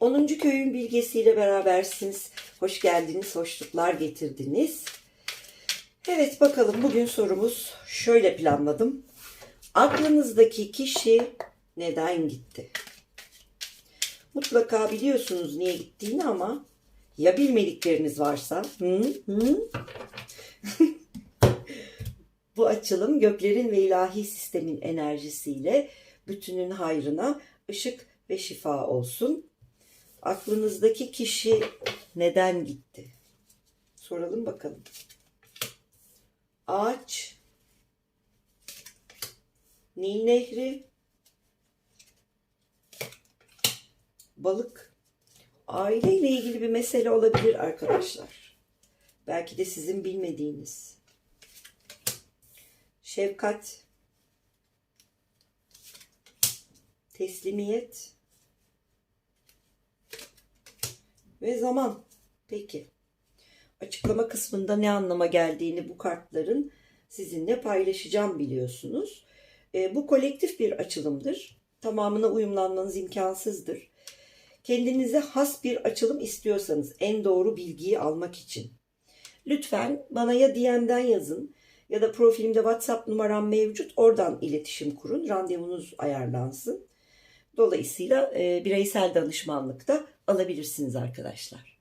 10. köyün bilgesiyle berabersiniz. Hoş geldiniz, hoşluklar getirdiniz. Evet bakalım bugün sorumuz şöyle planladım. Aklınızdaki kişi neden gitti? Mutlaka biliyorsunuz niye gittiğini ama ya bilmedikleriniz varsa hı, hı? bu açılım göklerin ve ilahi sistemin enerjisiyle bütünün hayrına ışık ve şifa olsun. Aklınızdaki kişi neden gitti? Soralım bakalım. Ağaç, Nil Nehri, balık. Aileyle ilgili bir mesele olabilir arkadaşlar. Belki de sizin bilmediğiniz. Şefkat, teslimiyet ve zaman. Peki. Açıklama kısmında ne anlama geldiğini bu kartların sizinle paylaşacağım biliyorsunuz. E, bu kolektif bir açılımdır. Tamamına uyumlanmanız imkansızdır. Kendinize has bir açılım istiyorsanız en doğru bilgiyi almak için lütfen bana ya DM'den yazın ya da profilimde WhatsApp numaram mevcut. Oradan iletişim kurun. Randevunuz ayarlansın. Dolayısıyla e, bireysel danışmanlık da alabilirsiniz arkadaşlar.